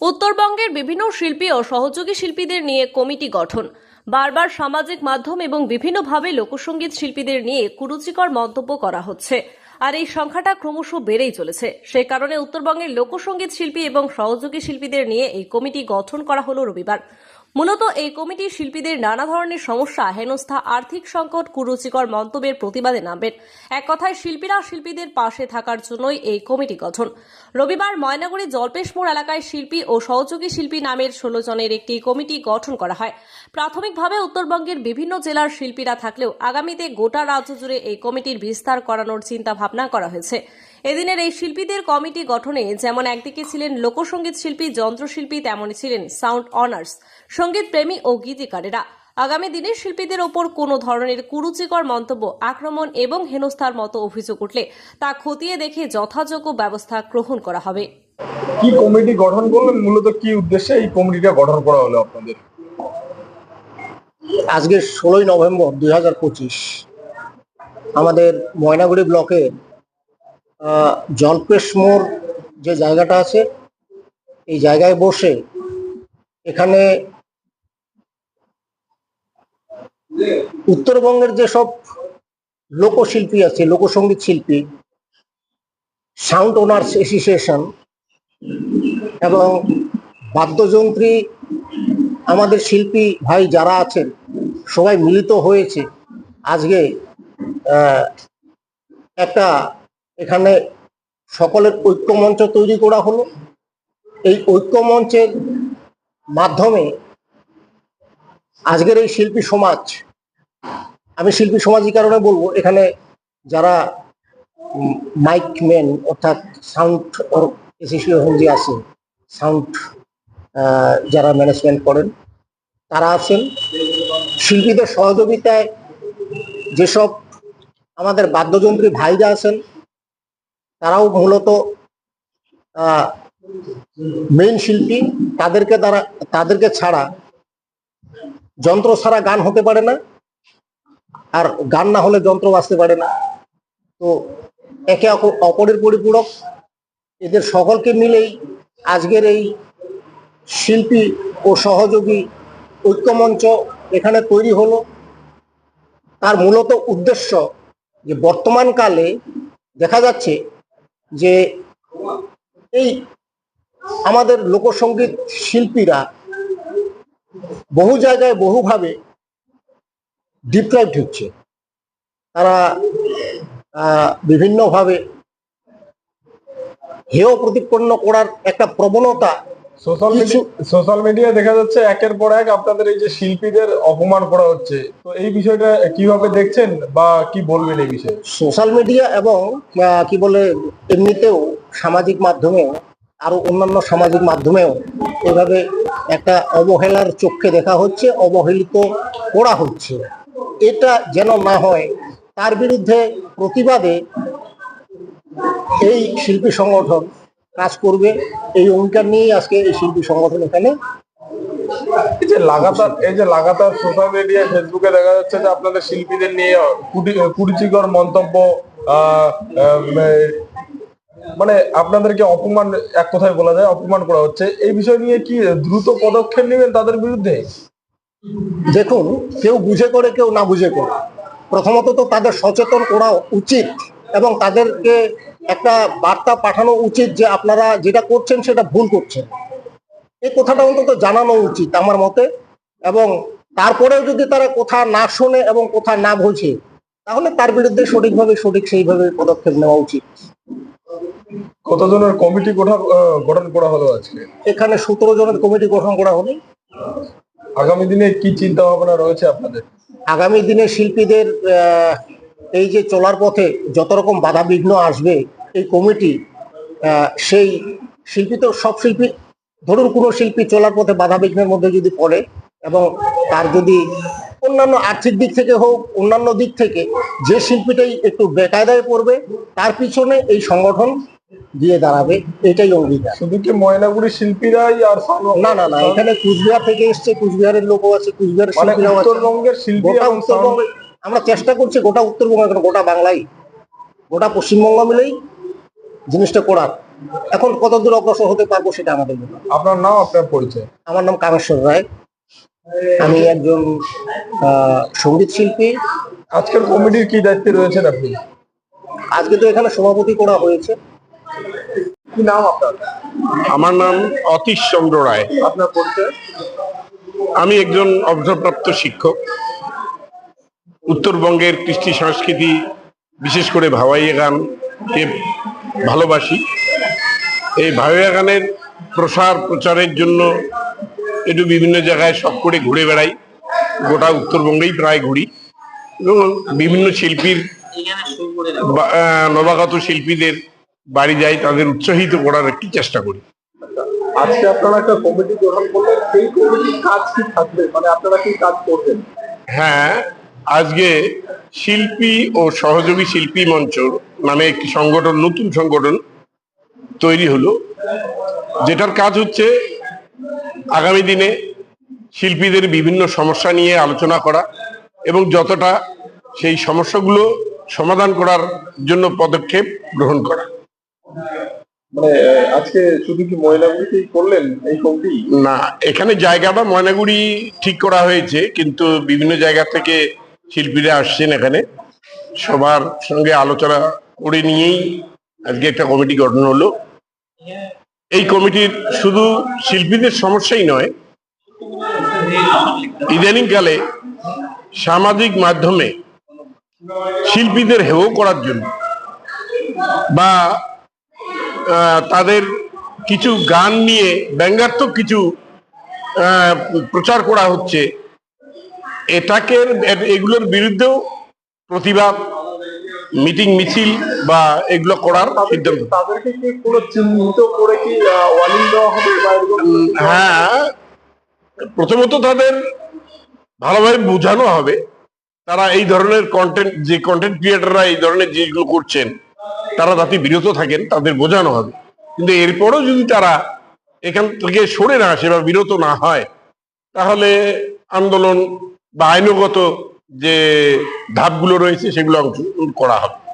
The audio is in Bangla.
উত্তরবঙ্গের বিভিন্ন শিল্পী ও সহযোগী শিল্পীদের নিয়ে কমিটি গঠন। বারবার সামাজিক মাধ্যম এবং বিভিন্নভাবে লোকসঙ্গীত শিল্পীদের নিয়ে কুরুচিকর মন্তব্য করা হচ্ছে। আর এই সংখ্যাটা ক্রমশ বেড়েই চলেছে। সে কারণে উত্তরবঙ্গের লোকসঙ্গীত শিল্পী এবং সহযোগী শিল্পীদের নিয়ে এই কমিটি গঠন করা হল রবিবার। মূলত এই কমিটি শিল্পীদের নানা ধরনের সমস্যা, হেনস্থা, আর্থিক সংকট, কুরুচিকর মন্তব্যের প্রতিবাদে নামবেন। এক কথায়, শিল্পীরা শিল্পীদের পাশে থাকার জন্যই এই কমিটি গঠন। রবিবার ময়নাগুড়ি জলপেশ মোড় এলাকায় শিল্পী ও সহযোগী শিল্পী নামের ষোলো জনের একটি কমিটি গঠন করা হয়। প্রাথমিকভাবে উত্তরবঙ্গের বিভিন্ন জেলার শিল্পীরা থাকলেও আগামীতে গোটা রাজ্য জুড়ে এই কমিটির বিস্তার করানোর চিন্তা ভাবনা করা হয়েছে। এদিনের এই শিল্পীদের কমিটি গঠনে যেমন একদিকে ছিলেন লোকসঙ্গীত শিল্পী যন্ত্রশিল্পী তেমনই ছিলেন সাউন্ড অনার্স সংগীত প্রেমী ও গীতিকারেরা। আগামী দিনে শিল্পীদের ওপর কোনো ধরনের কুরুচিকর মন্তব্য আক্রমণ এবং হেনস্থার মতো অভিযোগ উঠলে তা খতিয়ে দেখে যথাযোগ্য ব্যবস্থা গ্রহণ করা হবে। কি কমিটি গঠন করলেন? মূলত কি উদ্দেশ্যে এই কমিটিটা গঠন করা হলো আপনাদের? আজকে ষোলোই নভেম্বর দুই হাজার পঁচিশ আমাদের ময়নাগুড়ি ব্লকে জলপেশ মোড় যে জায়গাটা আছে, এই জায়গায় বসে এখানে উত্তরবঙ্গের যেসব লোকশিল্পী আছে লোকসঙ্গীত শিল্পী সাউন্ড ওনার্স অ্যাসোসিয়েশন এবং বাদ্যযন্ত্রী, আমাদের শিল্পী ভাই যারা আছেন, সবাই মিলিত হয়েছে আজকে একটা এখানে সকলের ঐক্যমঞ্চ তৈরি করা হলো। এই ঐক্যমঞ্চের মাধ্যমে আজকের এই শিল্পী সমাজ, আমি শিল্পী সমাজ কারণে বলব, এখানে যারা মাইক অর্থাৎ সাউন্ড অ্যাসোসিয়েশন যে আছে, সাউন্ড যারা ম্যানেজমেন্ট করেন, তারা আছেন। শিল্পীদের সহযোগিতায় যেসব আমাদের বাদ্যযন্ত্রী ভাইরা আছেন তারাও মূলত মেইন শিল্পী। তাদেরকে তারা, তাদেরকে ছাড়া যন্ত্র ছাড়া গান হতে পারে না, আর গান না হলে যন্ত্র বাজতে পারে না। তো একে অপ- অপরের পরিপূরক। এদের সকলকে মিলেই আজকের এই শিল্পী ও সহযোগী ঐক্যমঞ্চ এখানে তৈরি হলো। তার মূলত উদ্দেশ্য যে বর্তমানকালে দেখা যাচ্ছে যে এই আমাদের লোকসঙ্গীত শিল্পীরা বহু জায়গায় বহুভাবে ডিপ্রাইভড হচ্ছে তারা বিভিন্নভাবে হেয় প্রতিপন্ন করার একটা প্রবণতা সোশ্যাল কিছু- সোশ্যাল মিডিয়ায় দেখা যাচ্ছে একের পর এক আপনাদের এই যে শিল্পীদের অপমান করা হচ্ছে। তো এই বিষয়টা কীভাবে দেখছেন বা কি বলবেন এই বিষয়ে? সোশ্যাল মিডিয়া এবং কি বলে এমনিতেও সামাজিক মাধ্যমেও আরও অন্যান্য সামাজিক মাধ্যমেও এভাবে একটা অবহেলার চোখে দেখা হচ্ছে অবহেলিত করা হচ্ছে। এটা যেন না হয় তার বিরুদ্ধে প্রতিবাদে এই শিল্পী সংগঠন কাজ করবে। এই অঙ্গীকার নিয়েই আজকে এই শিল্পী সংগঠন এখানে এই যে লাগাতার এই যে লাগাতার সোশ্যাল মিডিয়ায় ফেসবুকে দেখা যাচ্ছে যে আপনাদের শিল্পীদের নিয়ে কুরুচিকর মন্তব্য মানে আপনাদেরকে অপমান এক কথায় বলা যায় অপমান করা হচ্ছে। এই বিষয় নিয়ে কি দ্রুত পদক্ষেপ নেবেন তাদের বিরুদ্ধে? দেখুন কেউ বুঝে করে কেউ না বুঝে করে। প্রথমত তো তাদের সচেতন করা উচিত। এবং তাদেরকে একটা বার্তা পাঠানো উচিত যে আপনারা যেটা করছেন সেটা ভুল করছেন। এই কথাটা অন্তত জানানো উচিত আমার মতে এবং তারপরেও যদি তারা কোথা না শোনে এবং কোথা না বোঝে তাহলে তার বিরুদ্ধে সঠিকভাবে সঠিক সেইভাবে পদক্ষেপ নেওয়া উচিত। কতজনের কমিটি গঠন গঠন করা হলো আজকে? এখানে সতেরো জনের কমিটি গঠন করা হলো আগামী দিনে কি চিন্তা ভাবনা রয়েছে আপনাদের? আগামী দিনে শিল্পীদের আহ, এই যে চলার পথে যত রকম বাধা বিঘ্ন আসবে এই কমিটি সেই শিল্পী তো সব শিল্পী ধরুন কোনো শিল্পী চলার পথে বাধা বিঘ্নের মধ্যে যদি পড়ে এবং তার যদি অন্যান্য আর্থিক দিক থেকে হোক অন্যান্য দিক থেকে যে শিল্পীটাই একটু বেকায়দায় পড়বে তার পিছনে এই সংগঠন দিয়ে দাঁড়াবে এটাই অঙ্গীকার। শুধু কি ময়নাগুড়ি শিল্পীরাই আর না না না এখানে কুচবিহার থেকে এসছে কুচবিহারের লোকও আছে কুচবিহারের মানে শিল্পীরাও আছে। উত্তরবঙ্গের শিল্পী গোটা এবং উত্তরবঙ্গে আমরা চেষ্টা করছি গোটা উত্তরবঙ্গ কেন? গোটা বাংলায় গোটা পশ্চিমবঙ্গ মিলেই জিনিসটা করার। এখন কতদূর অগ্রসর হতে পারব সেটা আমাদের। আপনার নাম আপনার পরিচয়? আমার নাম কামেশ্বর রায়। আমি একজন সংগীত শিল্পী। আজকের কমিটির কি দায়িত্বে রয়েছেন আপনি? আজকে তো এখানে সভাপতি করা হয়েছে। কি নাম আপনার? আমার নাম অতীশ চন্দ্র রায়। আপনার পরিচয়? আমি একজন অবসরপ্রাপ্ত শিক্ষক। উত্তরবঙ্গের কৃষ্টি সংস্কৃতি বিশেষ করে ভাওয়াইয়া গানকে ভালোবাসি। এই ভাওয়াইয়া গানের প্রসার প্রচারের জন্য একটু বিভিন্ন জায়গায় সব করে ঘুরে বেড়াই। গোটা উত্তরবঙ্গেই প্রায় ঘুরি। এবং বিভিন্ন শিল্পীর নবাগত শিল্পীদের বাড়ি যাই তাদের উৎসাহিত করার একটি চেষ্টা করি। আজকে আপনারা একটা কমিটি গঠন করলেন সেই কমিটির কাজ কি থাকবে? মানে আপনারা কি কাজ করবেন? হ্যাঁ আজকে শিল্পী ও সহযোগী শিল্পী মঞ্চ নামে একটি সংগঠন নতুন সংগঠন তৈরি হলো যেটার কাজ হচ্ছে আগামী দিনে শিল্পীদের বিভিন্ন সমস্যা নিয়ে আলোচনা করা এবং যতটা সেই সমস্যাগুলো সমাধান করার জন্য পদক্ষেপ গ্রহণ করা। মানে আজকে শুধু কি মহিলাগুলিকেই করলেন এই কমিটি? না এখানে জায়গাটা ময়নাগুড়ি ঠিক করা হয়েছে কিন্তু বিভিন্ন জায়গা থেকে শিল্পীরা আসছেন এখানে। সবার সঙ্গে আলোচনা করে নিয়েই আজকে একটা কমিটি গঠন হলো। এই কমিটির শুধু শিল্পীদের সমস্যাই নয়, ইদানিংকালে সামাজিক মাধ্যমে শিল্পীদের হেও করার জন্য বা তাদের কিছু গান নিয়ে ব্যঙ্গাত্মক কিছু প্রচার করা হচ্ছে। এটাকে এগুলোর বিরুদ্ধেও প্রতিবাদ মিটিং মিছিল বা এগুলো করার সিদ্ধান্ত। তাদেরকে কি কোনো চিহ্নিত করে কি ওয়ার্নিং দেওয়া হবে বা এরকম উম, হ্যাঁ প্রথমত তাদের ভালোভাবে বোঝানো হবে। তারা এই ধরনের কন্টেন্ট যে কন্টেন্ট ক্রিয়েটাররা এই ধরনের জিনিসগুলো করছেন তারা যাতে বিরত থাকেন তাদের বোঝানো হবে। কিন্তু এরপরও যদি তারা এখান থেকে সরে না আসে বা বিরত না হয় তাহলে আন্দোলন বা আইনগত যে ধাপগুলো রয়েছে সেগুলো অংশগ্রহণ করা হবে।